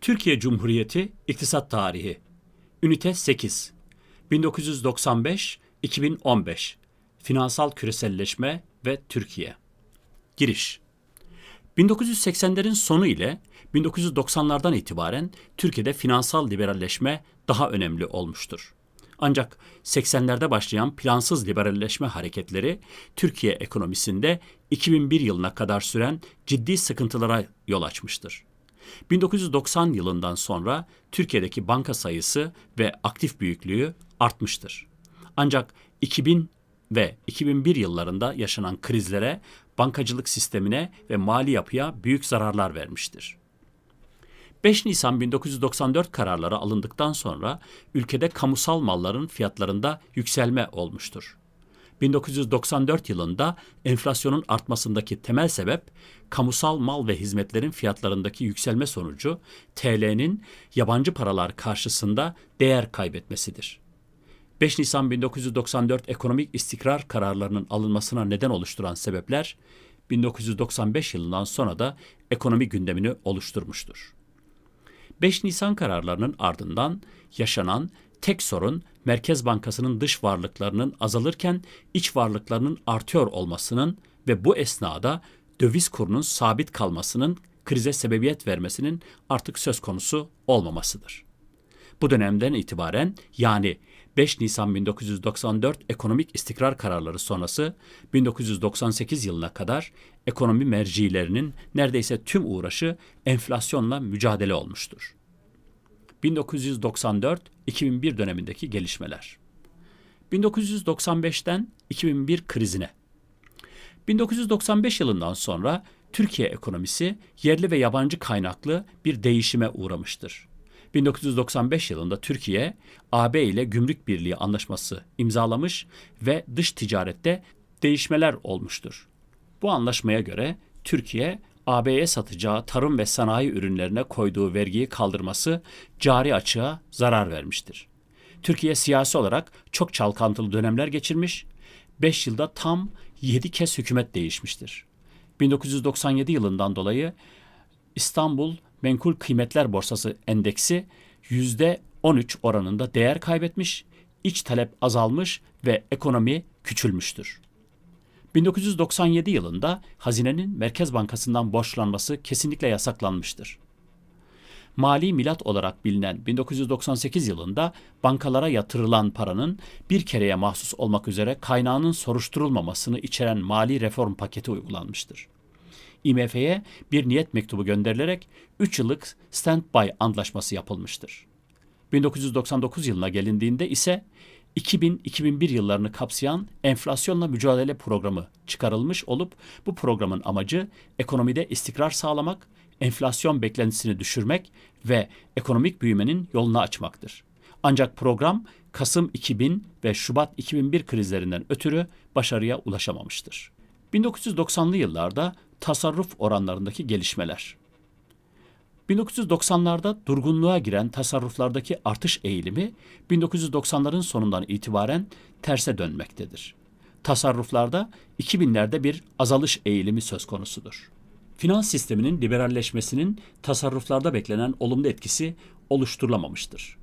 Türkiye Cumhuriyeti İktisat Tarihi Ünite 8 1995-2015 Finansal Küreselleşme ve Türkiye Giriş 1980'lerin sonu ile 1990'lardan itibaren Türkiye'de finansal liberalleşme daha önemli olmuştur. Ancak 80'lerde başlayan plansız liberalleşme hareketleri Türkiye ekonomisinde 2001 yılına kadar süren ciddi sıkıntılara yol açmıştır. 1990 yılından sonra Türkiye'deki banka sayısı ve aktif büyüklüğü artmıştır. Ancak 2000 ve 2001 yıllarında yaşanan krizlere bankacılık sistemine ve mali yapıya büyük zararlar vermiştir. 5 Nisan 1994 kararları alındıktan sonra ülkede kamusal malların fiyatlarında yükselme olmuştur. 1994 yılında enflasyonun artmasındaki temel sebep kamusal mal ve hizmetlerin fiyatlarındaki yükselme sonucu TL'nin yabancı paralar karşısında değer kaybetmesidir. 5 Nisan 1994 ekonomik istikrar kararlarının alınmasına neden oluşturan sebepler 1995 yılından sonra da ekonomi gündemini oluşturmuştur. 5 Nisan kararlarının ardından yaşanan tek sorun Merkez Bankası'nın dış varlıklarının azalırken iç varlıklarının artıyor olmasının ve bu esnada döviz kurunun sabit kalmasının krize sebebiyet vermesinin artık söz konusu olmamasıdır. Bu dönemden itibaren yani 5 Nisan 1994 ekonomik istikrar kararları sonrası 1998 yılına kadar ekonomi mercilerinin neredeyse tüm uğraşı enflasyonla mücadele olmuştur. 1994-2001 dönemindeki gelişmeler. 1995'ten 2001 krizine. 1995 yılından sonra Türkiye ekonomisi yerli ve yabancı kaynaklı bir değişime uğramıştır. 1995 yılında Türkiye, AB ile Gümrük Birliği anlaşması imzalamış ve dış ticarette değişmeler olmuştur. Bu anlaşmaya göre Türkiye, AB'ye satacağı tarım ve sanayi ürünlerine koyduğu vergiyi kaldırması cari açığa zarar vermiştir. Türkiye siyasi olarak çok çalkantılı dönemler geçirmiş, 5 yılda tam 7 kez hükümet değişmiştir. 1997 yılından dolayı İstanbul Menkul Kıymetler Borsası Endeksi %13 oranında değer kaybetmiş, iç talep azalmış ve ekonomi küçülmüştür. 1997 yılında hazinenin Merkez Bankası'ndan borçlanması kesinlikle yasaklanmıştır. Mali milat olarak bilinen 1998 yılında bankalara yatırılan paranın bir kereye mahsus olmak üzere kaynağının soruşturulmamasını içeren mali reform paketi uygulanmıştır. IMF'ye bir niyet mektubu gönderilerek 3 yıllık standby antlaşması yapılmıştır. 1999 yılına gelindiğinde ise 2000-2001 yıllarını kapsayan enflasyonla mücadele programı çıkarılmış olup bu programın amacı ekonomide istikrar sağlamak, enflasyon beklentisini düşürmek ve ekonomik büyümenin yolunu açmaktır. Ancak program Kasım 2000 ve Şubat 2001 krizlerinden ötürü başarıya ulaşamamıştır. 1990'lı yıllarda tasarruf oranlarındaki gelişmeler. 1990'larda durgunluğa giren tasarruflardaki artış eğilimi 1990'ların sonundan itibaren terse dönmektedir. Tasarruflarda 2000'lerde bir azalış eğilimi söz konusudur. Finans sisteminin liberalleşmesinin tasarruflarda beklenen olumlu etkisi oluşturulamamıştır.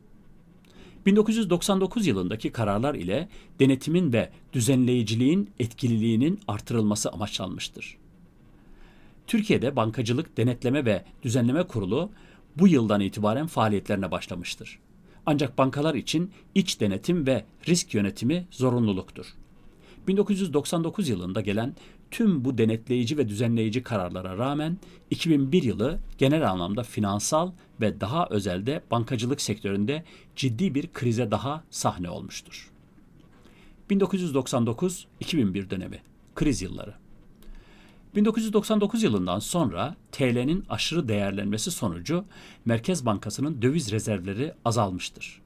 1999 yılındaki kararlar ile denetimin ve düzenleyiciliğin etkililiğinin artırılması amaçlanmıştır. Türkiye'de Bankacılık Denetleme ve Düzenleme Kurulu bu yıldan itibaren faaliyetlerine başlamıştır. Ancak bankalar için iç denetim ve risk yönetimi zorunluluktur. 1999 yılında gelen tüm bu denetleyici ve düzenleyici kararlara rağmen 2001 yılı genel anlamda finansal ve daha özelde bankacılık sektöründe ciddi bir krize daha sahne olmuştur. 1999-2001 dönemi kriz yılları 1999 yılından sonra TL'nin aşırı değerlenmesi sonucu Merkez Bankası'nın döviz rezervleri azalmıştır.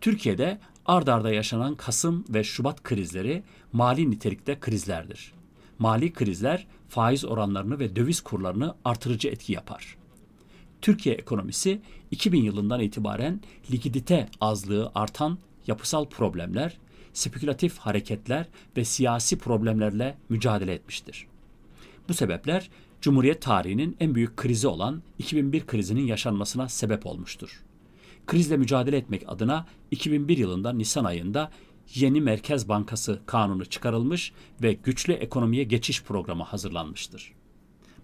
Türkiye'de ard arda yaşanan Kasım ve Şubat krizleri mali nitelikte krizlerdir. Mali krizler faiz oranlarını ve döviz kurlarını artırıcı etki yapar. Türkiye ekonomisi 2000 yılından itibaren likidite azlığı artan yapısal problemler, spekülatif hareketler ve siyasi problemlerle mücadele etmiştir. Bu sebepler Cumhuriyet tarihinin en büyük krizi olan 2001 krizinin yaşanmasına sebep olmuştur. Krizle mücadele etmek adına 2001 yılında Nisan ayında yeni Merkez Bankası kanunu çıkarılmış ve güçlü ekonomiye geçiş programı hazırlanmıştır.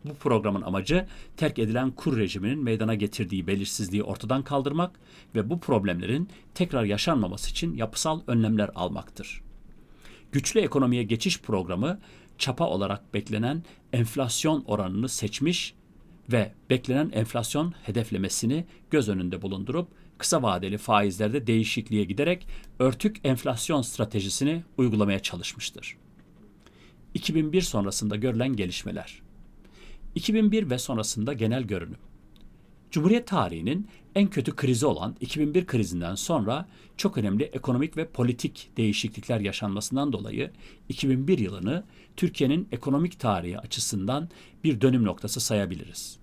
Bu programın amacı terk edilen kur rejiminin meydana getirdiği belirsizliği ortadan kaldırmak ve bu problemlerin tekrar yaşanmaması için yapısal önlemler almaktır. Güçlü ekonomiye geçiş programı çapa olarak beklenen enflasyon oranını seçmiş ve beklenen enflasyon hedeflemesini göz önünde bulundurup kısa vadeli faizlerde değişikliğe giderek örtük enflasyon stratejisini uygulamaya çalışmıştır. 2001 sonrasında görülen gelişmeler 2001 ve sonrasında genel görünüm Cumhuriyet tarihinin en kötü krizi olan 2001 krizinden sonra çok önemli ekonomik ve politik değişiklikler yaşanmasından dolayı 2001 yılını Türkiye'nin ekonomik tarihi açısından bir dönüm noktası sayabiliriz.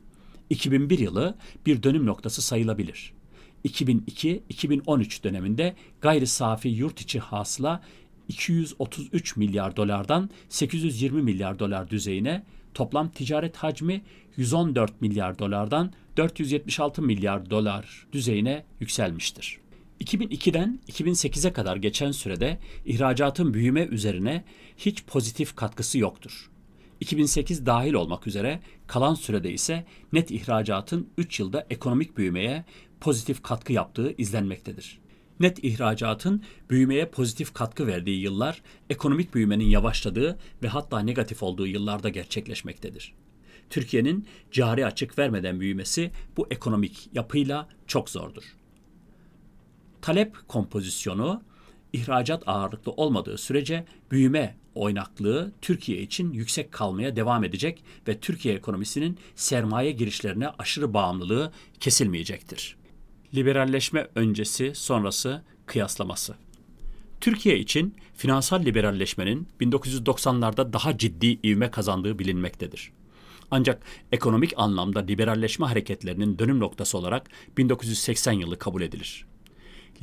2001 yılı bir dönüm noktası sayılabilir. 2002-2013 döneminde gayri safi yurt içi hasıla 233 milyar dolardan 820 milyar dolar düzeyine, toplam ticaret hacmi 114 milyar dolardan 476 milyar dolar düzeyine yükselmiştir. 2002'den 2008'e kadar geçen sürede ihracatın büyüme üzerine hiç pozitif katkısı yoktur. 2008 dahil olmak üzere kalan sürede ise net ihracatın 3 yılda ekonomik büyümeye pozitif katkı yaptığı izlenmektedir. Net ihracatın büyümeye pozitif katkı verdiği yıllar ekonomik büyümenin yavaşladığı ve hatta negatif olduğu yıllarda gerçekleşmektedir. Türkiye'nin cari açık vermeden büyümesi bu ekonomik yapıyla çok zordur. Talep kompozisyonu ihracat ağırlıklı olmadığı sürece büyüme oynaklığı Türkiye için yüksek kalmaya devam edecek ve Türkiye ekonomisinin sermaye girişlerine aşırı bağımlılığı kesilmeyecektir. Liberalleşme öncesi sonrası kıyaslaması. Türkiye için finansal liberalleşmenin 1990'larda daha ciddi ivme kazandığı bilinmektedir. Ancak ekonomik anlamda liberalleşme hareketlerinin dönüm noktası olarak 1980 yılı kabul edilir.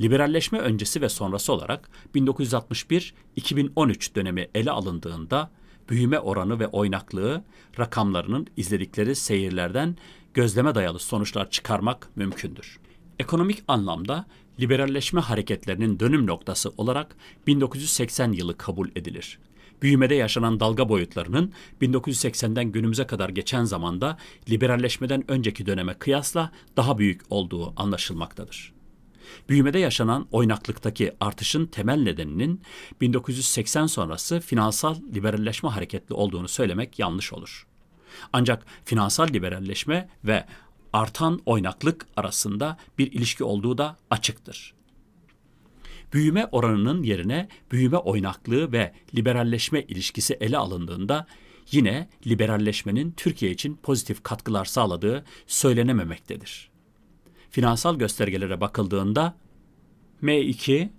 Liberalleşme öncesi ve sonrası olarak 1961-2013 dönemi ele alındığında büyüme oranı ve oynaklığı rakamlarının izledikleri seyirlerden gözleme dayalı sonuçlar çıkarmak mümkündür. Ekonomik anlamda liberalleşme hareketlerinin dönüm noktası olarak 1980 yılı kabul edilir. Büyümede yaşanan dalga boyutlarının 1980'den günümüze kadar geçen zamanda liberalleşmeden önceki döneme kıyasla daha büyük olduğu anlaşılmaktadır. Büyümede yaşanan oynaklıktaki artışın temel nedeninin 1980 sonrası finansal liberalleşme hareketli olduğunu söylemek yanlış olur. Ancak finansal liberalleşme ve artan oynaklık arasında bir ilişki olduğu da açıktır. Büyüme oranının yerine büyüme oynaklığı ve liberalleşme ilişkisi ele alındığında yine liberalleşmenin Türkiye için pozitif katkılar sağladığı söylenememektedir. Finansal göstergelere bakıldığında M2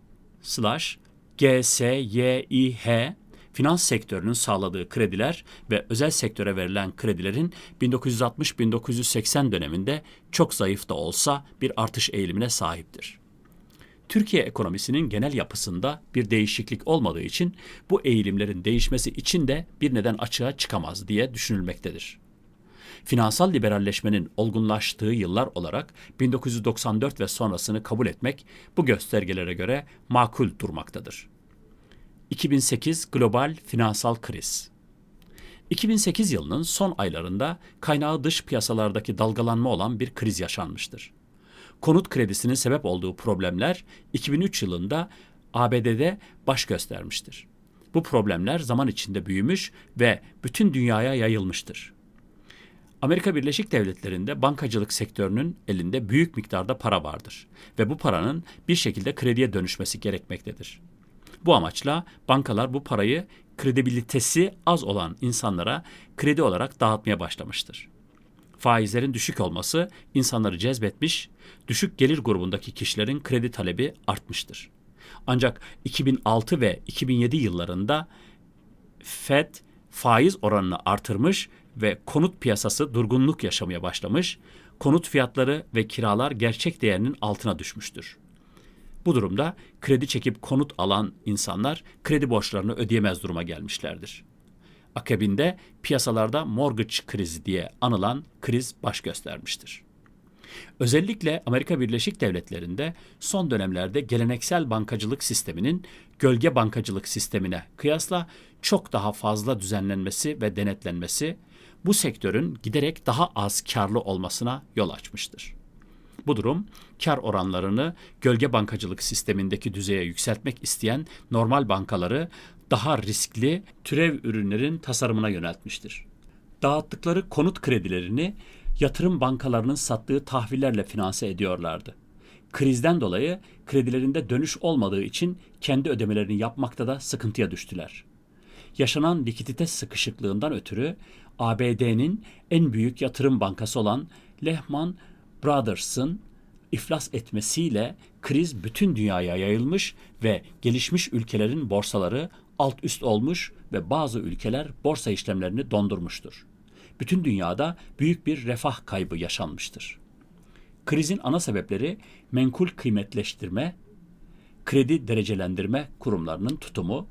slash GSYİH finans sektörünün sağladığı krediler ve özel sektöre verilen kredilerin 1960-1980 döneminde çok zayıf da olsa bir artış eğilimine sahiptir. Türkiye ekonomisinin genel yapısında bir değişiklik olmadığı için bu eğilimlerin değişmesi için de bir neden açığa çıkamaz diye düşünülmektedir. Finansal liberalleşmenin olgunlaştığı yıllar olarak 1994 ve sonrasını kabul etmek bu göstergelere göre makul durmaktadır. 2008 global finansal kriz. 2008 yılının son aylarında kaynağı dış piyasalardaki dalgalanma olan bir kriz yaşanmıştır. Konut kredisinin sebep olduğu problemler 2003 yılında ABD'de baş göstermiştir. Bu problemler zaman içinde büyümüş ve bütün dünyaya yayılmıştır. Amerika Birleşik Devletleri'nde bankacılık sektörünün elinde büyük miktarda para vardır ve bu paranın bir şekilde krediye dönüşmesi gerekmektedir. Bu amaçla bankalar bu parayı kredibilitesi az olan insanlara kredi olarak dağıtmaya başlamıştır. Faizlerin düşük olması insanları cezbetmiş, düşük gelir grubundaki kişilerin kredi talebi artmıştır. Ancak 2006 ve 2007 yıllarında Fed faiz oranını artırmış ve konut piyasası durgunluk yaşamaya başlamış, konut fiyatları ve kiralar gerçek değerinin altına düşmüştür. Bu durumda kredi çekip konut alan insanlar kredi borçlarını ödeyemez duruma gelmişlerdir. Akabinde piyasalarda mortgage krizi diye anılan kriz baş göstermiştir. Özellikle Amerika Birleşik Devletleri'nde son dönemlerde geleneksel bankacılık sisteminin gölge bankacılık sistemine kıyasla çok daha fazla düzenlenmesi ve denetlenmesi bu sektörün giderek daha az karlı olmasına yol açmıştır. Bu durum kar oranlarını gölge bankacılık sistemindeki düzeye yükseltmek isteyen normal bankaları daha riskli türev ürünlerin tasarımına yöneltmiştir. Dağıttıkları konut kredilerini yatırım bankalarının sattığı tahvillerle finanse ediyorlardı. Krizden dolayı kredilerinde dönüş olmadığı için kendi ödemelerini yapmakta da sıkıntıya düştüler. Yaşanan likidite sıkışıklığından ötürü ABD'nin en büyük yatırım bankası olan Lehman Brothers'ın iflas etmesiyle kriz bütün dünyaya yayılmış ve gelişmiş ülkelerin borsaları alt üst olmuş ve bazı ülkeler borsa işlemlerini dondurmuştur. Bütün dünyada büyük bir refah kaybı yaşanmıştır. Krizin ana sebepleri menkul kıymetleştirme, kredi derecelendirme kurumlarının tutumu,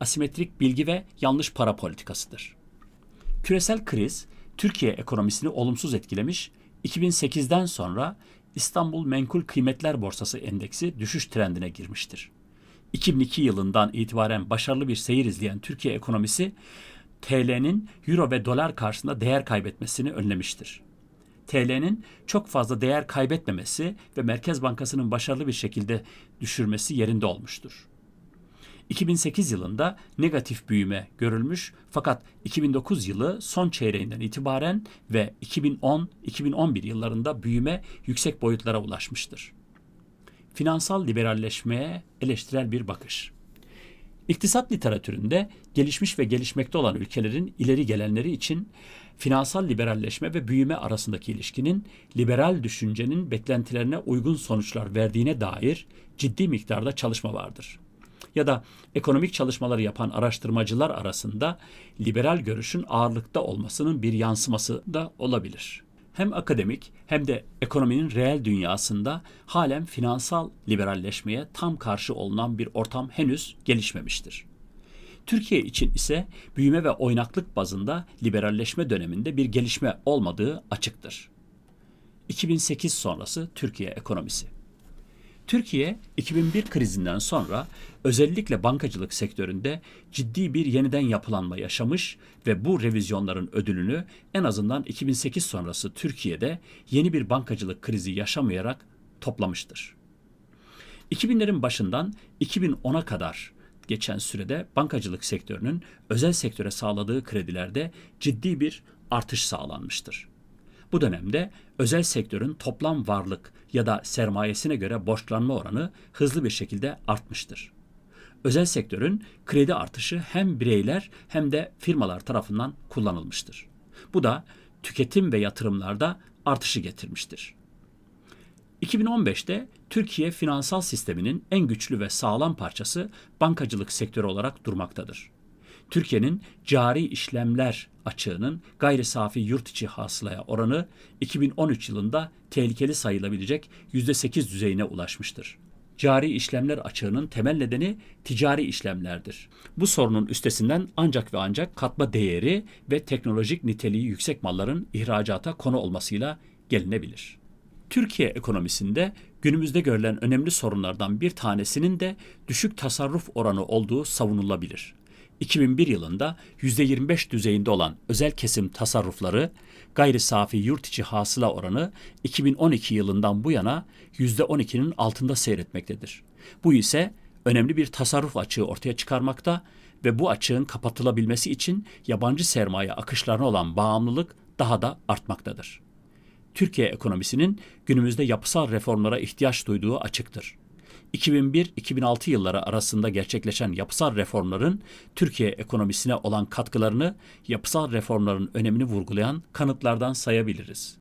asimetrik bilgi ve yanlış para politikasıdır. Küresel kriz Türkiye ekonomisini olumsuz etkilemiş, 2008'den sonra İstanbul Menkul Kıymetler Borsası Endeksi düşüş trendine girmiştir. 2002 yılından itibaren başarılı bir seyir izleyen Türkiye ekonomisi TL'nin euro ve dolar karşısında değer kaybetmesini önlemiştir. TL'nin çok fazla değer kaybetmemesi ve Merkez Bankası'nın başarılı bir şekilde düşürmesi yerinde olmuştur. 2008 yılında negatif büyüme görülmüş fakat 2009 yılı son çeyreğinden itibaren ve 2010-2011 yıllarında büyüme yüksek boyutlara ulaşmıştır. Finansal liberalleşmeye eleştirel bir bakış. İktisat literatüründe gelişmiş ve gelişmekte olan ülkelerin ileri gelenleri için finansal liberalleşme ve büyüme arasındaki ilişkinin liberal düşüncenin beklentilerine uygun sonuçlar verdiğine dair ciddi miktarda çalışma vardır. Ya da ekonomik çalışmaları yapan araştırmacılar arasında liberal görüşün ağırlıkta olmasının bir yansıması da olabilir hem akademik hem de ekonominin reel dünyasında halen finansal liberalleşmeye tam karşı olunan bir ortam henüz gelişmemiştir. Türkiye için ise büyüme ve oynaklık bazında liberalleşme döneminde bir gelişme olmadığı açıktır. 2008 sonrası Türkiye ekonomisi Türkiye 2001 krizinden sonra özellikle bankacılık sektöründe ciddi bir yeniden yapılanma yaşamış ve bu revizyonların ödülünü en azından 2008 sonrası Türkiye'de yeni bir bankacılık krizi yaşamayarak toplamıştır. 2000'lerin başından 2010'a kadar geçen sürede bankacılık sektörünün özel sektöre sağladığı kredilerde ciddi bir artış sağlanmıştır. Bu dönemde özel sektörün toplam varlık ya da sermayesine göre borçlanma oranı hızlı bir şekilde artmıştır. Özel sektörün kredi artışı hem bireyler hem de firmalar tarafından kullanılmıştır. Bu da tüketim ve yatırımlarda artışı getirmiştir. 2015'te Türkiye finansal sisteminin en güçlü ve sağlam parçası bankacılık sektörü olarak durmaktadır. Türkiye'nin cari işlemler açığının gayri safi yurt içi hasılaya oranı 2013 yılında tehlikeli sayılabilecek %8 düzeyine ulaşmıştır. Cari işlemler açığının temel nedeni ticari işlemlerdir. Bu sorunun üstesinden ancak ve ancak katma değeri ve teknolojik niteliği yüksek malların ihracata konu olmasıyla gelinebilir. Türkiye ekonomisinde günümüzde görülen önemli sorunlardan bir tanesinin de düşük tasarruf oranı olduğu savunulabilir. 2001 yılında %25 düzeyinde olan özel kesim tasarrufları gayri safi yurt içi hasıla oranı 2012 yılından bu yana %12'nin altında seyretmektedir. Bu ise önemli bir tasarruf açığı ortaya çıkarmakta ve bu açığın kapatılabilmesi için yabancı sermaye akışlarına olan bağımlılık daha da artmaktadır. Türkiye ekonomisinin günümüzde yapısal reformlara ihtiyaç duyduğu açıktır. 2001-2006 yılları arasında gerçekleşen yapısal reformların Türkiye ekonomisine olan katkılarını yapısal reformların önemini vurgulayan kanıtlardan sayabiliriz.